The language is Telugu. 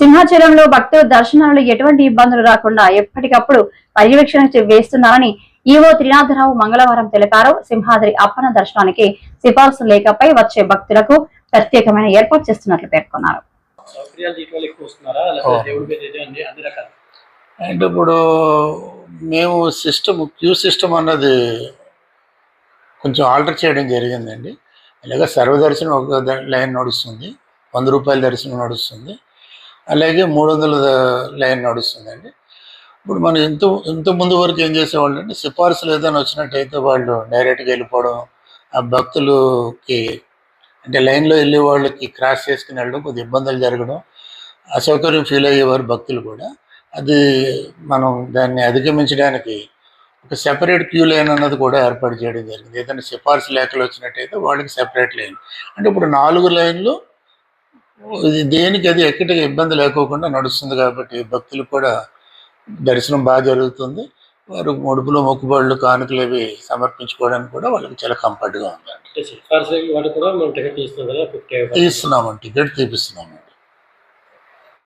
సింహాచలంలో భక్తుల దర్శనాలలో ఎటువంటి ఇబ్బందులు రాకుండా ఎప్పటికప్పుడు పర్యవేక్షణ చే- వేస్తున్నారని ఈవో త్రినాథరావు మంగళవారం తెలిపారు. సింహాద్రి అప్పన దర్శనానికి సిఫార్సు లేఖపై వచ్చే భక్తులకు ప్రత్యేకమైన ఏర్పాటు చేస్తున్నట్లు పేర్కొన్నారు. అంటే ఇప్పుడు మేము సిస్టమ్ క్యూ సిస్టమ్ అన్నది కొంచెం ఆల్టర్ చేయడం జరిగిందండి. ఇలాగ సర్వదర్శనం ఒక ద- లైన్ నడుస్తుంది. వంద రూపాయల దర్శనం నడుస్తుంది. అలాగే మూడు వందల లైన్ నడుస్తుందండి. ఇప్పుడు మనం ఇంత ఇంత ముందు వరకు ఏం చేసేవాళ్ళు అంటే సిఫార్సులు ఏదైనా వచ్చినట్టయితే వాళ్ళు డైరెక్ట్గా వెళ్ళిపోవడం ఆ భక్తులకి అంటే లైన్లో వెళ్ళే వాళ్ళకి క్రాస్ చేసుకుని వెళ్ళడం కొద్ది ఇబ్బందులు జరగడం అసౌకర్యం ఫీల్ అయ్యేవారు భక్తులు కూడా. అది మనం దాన్ని అధిగమించడానికి ఒక సెపరేట్ క్యూ లైన్ అన్నది కూడా ఏర్పాటు చేయడం జరిగింది. ఏదైనా సిఫార్సు లేఖలు వచ్చినట్టయితే వాళ్ళకి సెపరేట్ లైన్. అంటే ఇప్పుడు నాలుగు లైన్లు దేనికి అది ఎక్కడికి ఇబ్బంది లేకోకుండా నడుస్తుంది కాబట్టి భక్తులు కూడా దర్శనం బాగా జరుగుతుంది. వారు ముడుపులు మొక్కుబడులు కానుకలు అవి సమర్పించుకోవడానికి కూడా వాళ్ళకి చాలా కంఫర్ట్గా ఉందండి. అంటే సిఫార్సు వాటికి కూడా మనం టికెట్ ఇస్తున్నాం కదా ఫిఫ్టీ తీస్తున్నాము టికెట్ తీపిస్తున్నాము.